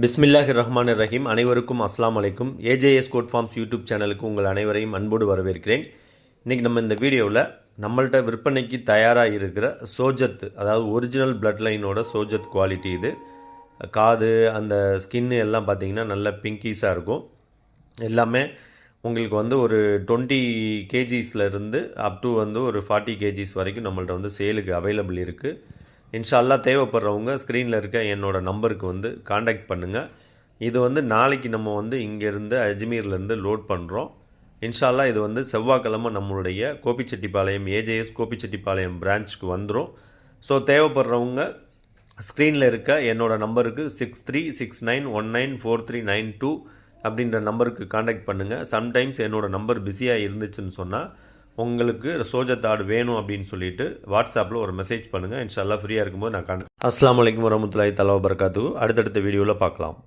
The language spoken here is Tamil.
பிஸ்மில்லாஹிர் ரஹ்மான் ரஹீம் அனைவருக்கும் அஸ்லாம் அலைக்கும். ஏஜேஎஸ் கோட் ஃபார்ம்ஸ் யூடியூப் சேனலுக்கு உங்கள் அனைவரையும் அன்போடு வரவேற்கிறேன். இன்றைக்கி நம்ம இந்த வீடியோவில் நம்மள்கிட்ட விற்பனைக்கு தயாராக இருக்கிற சோஜத் அதாவது ஒரிஜினல் பிளட் லைனோட சோஜத் குவாலிட்டி இது. காது அந்த ஸ்கின்னு எல்லாம் பார்த்தீங்கன்னா நல்ல பிங்கிஸாக இருக்கும். எல்லாமே உங்களுக்கு வந்து ஒரு டுவெண்ட்டி கேஜிஸ்லேருந்து அப் டு வந்து ஒரு ஃபார்ட்டி கேஜிஸ் வரைக்கும் நம்மள்ட்ட வந்து சேலுக்கு அவைலபிள் இருக்குது இன்ஷால்லா தேவைப்படுறவங்க ஸ்க்ரீனில் இருக்க என்னோடய நம்பருக்கு வந்து காண்டாக்ட் பண்ணுங்கள் இது வந்து நாளைக்கு நம்ம வந்து இங்கேருந்து அஜ்மீர்லேருந்து லோட் பண்ணுறோம் இன்ஷால்லா இது வந்து செவ்வாய்க்கிழமை நம்மளுடைய கோபிச்செட்டிப்பாளையம் ஏஜேஎஸ் கோபிச்செட்டிப்பாளையம் பிரான்ச்சுக்கு வந்துடும் ஸோ தேவைப்படுறவங்க ஸ்க்ரீனில் இருக்க என்னோடய நம்பருக்கு six three six nine one nine four three nine two அப்படின்ற நம்பருக்கு காண்டாக்ட் பண்ணுங்கள் சம்டைம்ஸ் என்னோடய நம்பர் பிஸியாக இருந்துச்சுன்னு சொன்னால் உங்களுக்கு சோஜத் தாடு வேணும் அப்படின்னு சொல்லிட்டு வாட்ஸ்அப்பில் ஒரு மெசேஜ் பண்ணுங்கள் இன்ஷால்லா ஃப்ரீயாக இருக்கும்போது நான் காண்டாக்ட் அஸ்லாம் வலைக்கம் வரமத்துல்லாஹி தலா வரகாத்து அடுத்தடுத்த வீடியோவில் பார்க்கலாம்.